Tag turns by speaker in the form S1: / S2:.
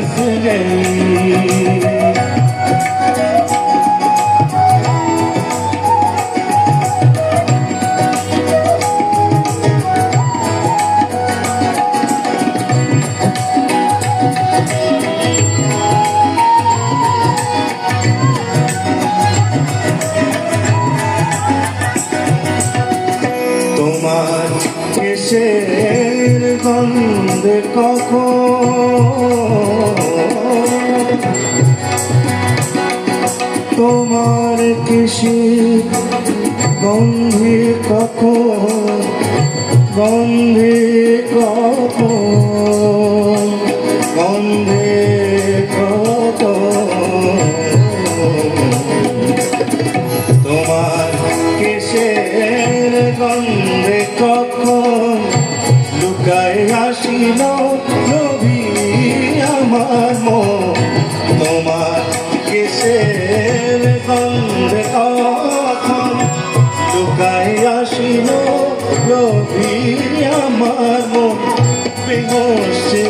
S1: बस गई তোমার কেশের গন্ধে কখন? তোমার কেশের গন্ধে কখন? গন্ধে কখন? গন্ধে তোমার কেশের গন্ধে কখন? লুকায় আসিল রবি আমার মন। তোমার কেশের গন্ধে কখন লুকায় আসিল রবি আমার মন। বেহসে